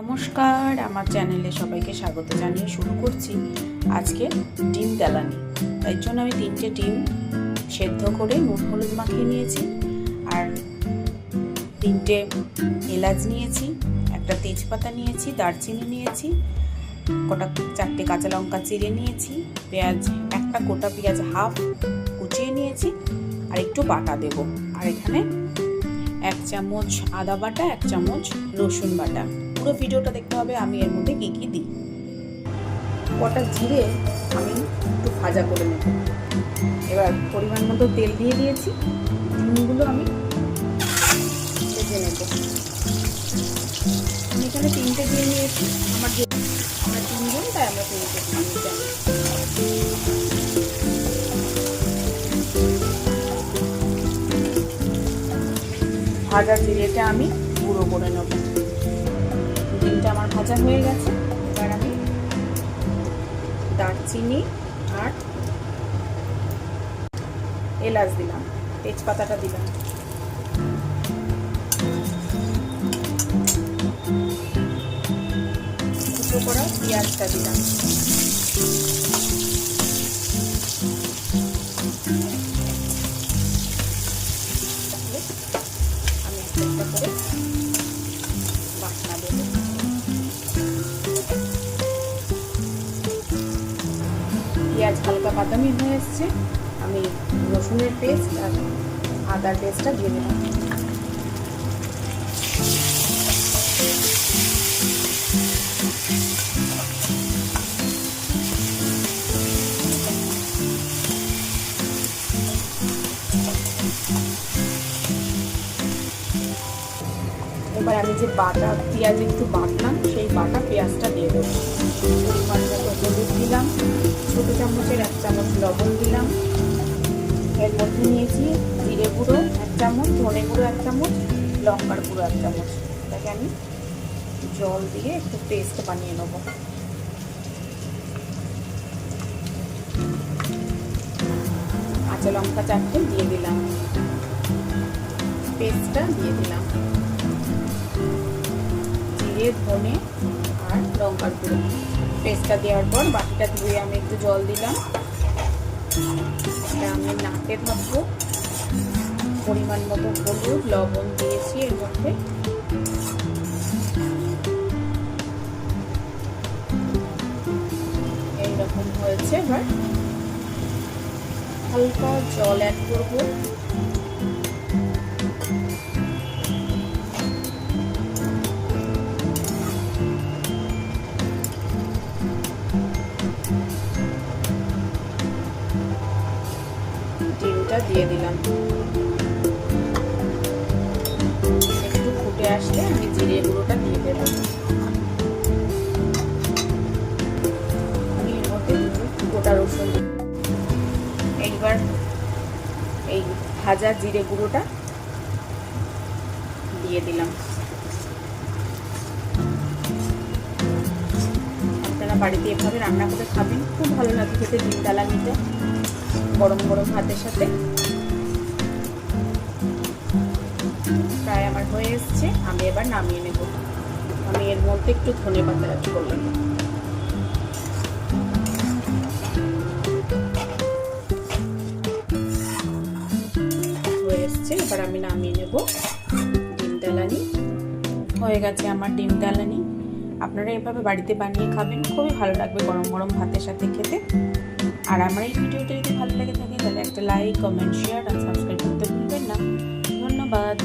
নমস্কার, আমার চ্যানেলে সবাইকে স্বাগত জানিয়ে শুরু করছি আজকে ডিম তেলানি তাই জন্য আমি তিনটে ডিম সেদ্ধ করে নুন হলুদ মাখিয়ে নিয়েছি আর তিনটে এলাচ নিয়েছি, একটা তেজপাতা নিয়েছি, দারচিনি নিয়েছি, কটা চারটে কাঁচা লঙ্কা চিড়ে নিয়েছি, পেঁয়াজ, একটা গোটা পেঁয়াজ হাফ কুচিয়ে নিয়েছি আর একটু বাটা দেব। আর এখানে এক চামচ আদা বাটা, এক চামচ রসুন বাটা। পুরো ভিডিওটা দেখতে হবে, আমি এর মধ্যে কী কী দিই। কটা জিরে আমি একটু ভাজা করে নেব। এবার পরিমাণ মতো তেল দিয়ে দিয়েছি, ডিমগুলো আমি ভেজে নেব। আমি এখানে তিনটে দিয়ে নিয়েছি, আমার যে আমরা তিনজন, তাই আমরা তিনটে ভাজা জিরেটা আমি গুঁড়ো করে নেব। ডিমটা আমার ভাজা হয়ে গেছে। এবার আমি দারচিনি আর এলাচ দিলাম, তেজপাতাটা দিলাম। করা পেঁয়াজটা দিলাম। আমি একটা করে পেঁয়াজ হালকা বাদামি হয়ে এসছে। আমি রসুনের পেস্ট আর আদার পেস্টটা দিয়ে দিলাম। এবার আমি যে বাটা, পেঁয়াজ একটু বাটলাম, সেই বাটা পেঁয়াজটা দিয়ে দেবো। হলুদ দিলাম। ছোটো চামচের এক চামচ লবণ দিলাম। এর মধ্যে নিয়েছি জিরে গুঁড়ো এক চামচ, ধনে গুঁড়ো এক চামচ, লঙ্কার গুঁড়ো এক চামচ। এটাকে আমি জল দিয়ে একটু পেস্ট বানিয়ে নেব। কাঁচা লঙ্কা চারটে দিয়ে দিলাম। পেস্টটা দিয়ে দিলাম। জিরে, ধনে আর লঙ্কার গুঁড়ো। পেস্টটা দেওয়ার পর বাকিটা ধুয়ে আমি একটু জল দিলাম। এটা আমি নাকে ভাববো পরিমাণ মতো হলুদ, লবণ দিয়েছি এর মধ্যে। এইরকম হয়েছে এবার। হালকা জল অ্যাড করব। দিয়ে দিলাম। একটু ফুটে আসলে আমি জিরে গুঁড়োটা দিয়ে দেবো। আমি গোটা রসুন। এইবার এই ভাজা জিরে গুঁড়োটা দিয়ে দিলাম। আপনারা বাড়িতে এভাবে রান্না করে খাবেন। খুব ভালো লাগে খেতে ডিম নিতে গরম গরম ভাতের সাথে। প্রায় আমার হয়ে এসছে, আমি এবার নামিয়ে নেব। আমি এর মধ্যে একটু ধনে পাতা অ্যাড করলাম। হয়ে এবার আমি নামিয়ে নেব। ডিম তেলানি। হয়ে গেছে আমার ডিম তেলানি। আপনারা এভাবে বাড়িতে বানিয়ে খাবেন, খুবই ভালো লাগবে গরম গরম ভাতের সাথে খেতে। আর আমার এই ভিডিওটা যদি ভালো লেগে থাকে, তাহলে একটা লাইক কমেন্ট শেয়ার আর সাবস্ক্রাইব করতে ভুলবেন না। ধন্যবাদ।